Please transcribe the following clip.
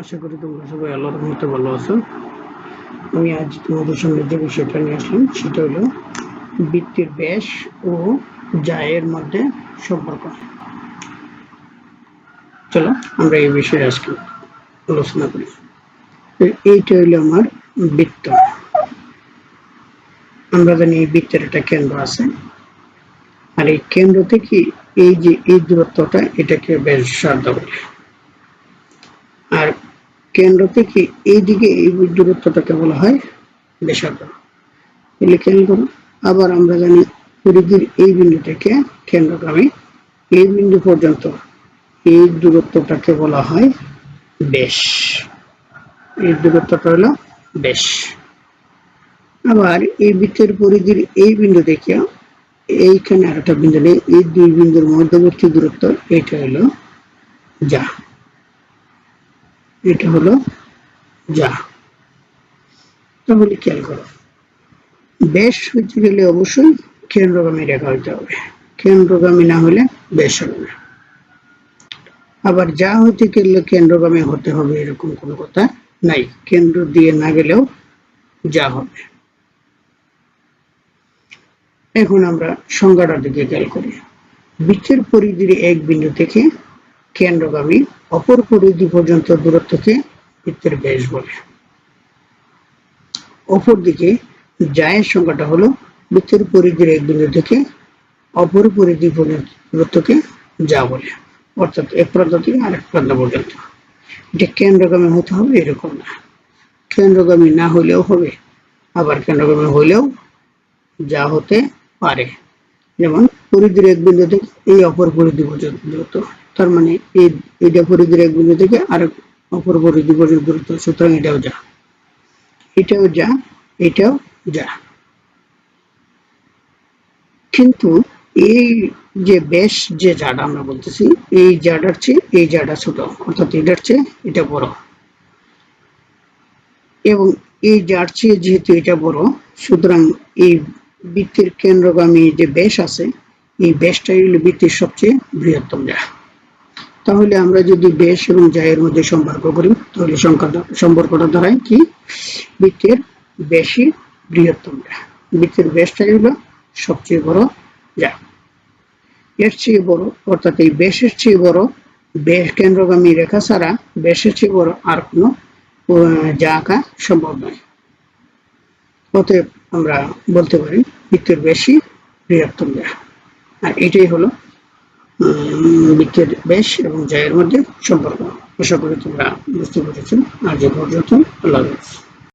আশা করি তোমরা সবাই আল্লাহর রহমতে ভালো আছো। আমি আজ তোমাদের সামনে যে বিষয়টা নিয়ে আসলাম, সেটা হলো বৃত্তের ব্যাস ও জায়ের মধ্যে সম্পর্ক। চলো, আমরা এই বিষয়ে আজকে আলোচনা করি। এইটা হলো আমার বৃত্ত। আমরা জানি এই বৃত্তের একটা কেন্দ্র আছে। আর এই কেন্দ্র থেকে এই যে এই দূরত্বটা, এটাকে ব্যাসার্ধ বলে। আর কেন্দ্র থেকে এইদিকে এই দূরত্বটাকে বলা হয় ব্যাসার্ধ। খেয়াল করো আবার আমরা জানি পরিধির এই বিন্দু থেকে কেন্দ্রগামী এই বিন্দু পর্যন্ত এই দূরত্বটাকে বলা হয় বেশ এই দূরত্বটা হলো বেশ আবার এই বৃত্তের পরিধির এই বিন্দু থেকে এইখানে আরেকটা বিন্দু নেই, এই দুই বিন্দুর মধ্যবর্তী দূরত্ব এটা হলো যা। এটা হলো। যা। তাহলে খেয়াল করো। বেশ হইতে গেলে অবশ্যই কেন্দ্রগামী রেখা হইতে হবে। কেন্দ্রগামী না হলে বেশ হবে না। আবার যা হইতে গেলে কেন্দ্রগামী হতে হবে এরকম কোনো কথা নাই। কেন্দ্র দিয়ে না গেলেও যা হবে। এখন আমরা সংজ্ঞাটার দিকে খেয়াল করি। বৃত্তের পরিধির এক বিন্দু থেকে কেন্দ্রগামী অপর পরিধি পর্যন্ত দূরত্বকে বৃত্তের ব্যাস বলে। অপরদিকে, জায়ের সংখ্যাটা হলো বৃত্তের পরিধির এক বিন্দু থেকে অপর পরিধি পর্যন্ত দূরত্বকে যা বলে। অর্থাৎ এক প্রান্ত থেকে আরেক প্রান্ত পর্যন্ত। এটা কেন্দ্রগামী হতে হবে, এরকম না। কেন্দ্রগামী না হলেও হবে, আবার কেন্দ্রগামী হলেও যা হতে পারে। যেমন পরিধির এক বিন্দু থেকে এই অপর পরিধি পর্যন্ত দূরত্ব। তার মানে এটা পরিধির এক বিন্দু থেকে আরেক অপর পরিধি পর্যন্ত দূরত্ব সুতরাং এটাও যা। এটাও যা এটাও যা। কিন্তু এই যে বেশ যে জাডা আমরা বলতেছি, এই জাডার চেয়ে, এই জাডা ছোট, অর্থাৎ এটার চেয়ে এটা বড়। এবং এই জার চেয়ে যেহেতু এটা বড়, সুতরাং এই বৃত্তির কেন্দ্রগামী যে বেশ আছে, এই বেশটাই হলো বৃত্তির সবচেয়ে বৃহত্তম যা তাহলে আমরা যদি বেশ এবং জায়ের মধ্যে সম্পর্ক করি, তাহলে সম্পর্কটা দাঁড়ায় কি? বৃত্তের বেশি বৃহত্তমটা বৃত্তের বেশটাই হলো সবচেয়ে বড় যা এর চেয়ে বড়, অর্থাৎ এই বেশের চেয়ে বড় বেশ কেন্দ্রগামী রেখা ছাড়া বেশের চেয়ে বড় আর কোনো যা আঁকা সম্ভব নয়। অতএব আমরা বলতে পারি বৃত্তের বেশি বৃহত্তম যা আর এটাই হলো বৃত্তের বেশ এবং জয়ের মধ্যে সম্পর্ক। আশা করি তোমরা বুঝতে পেরেছ আজ পর্যন্ত। আল্লাহ হাফেজ।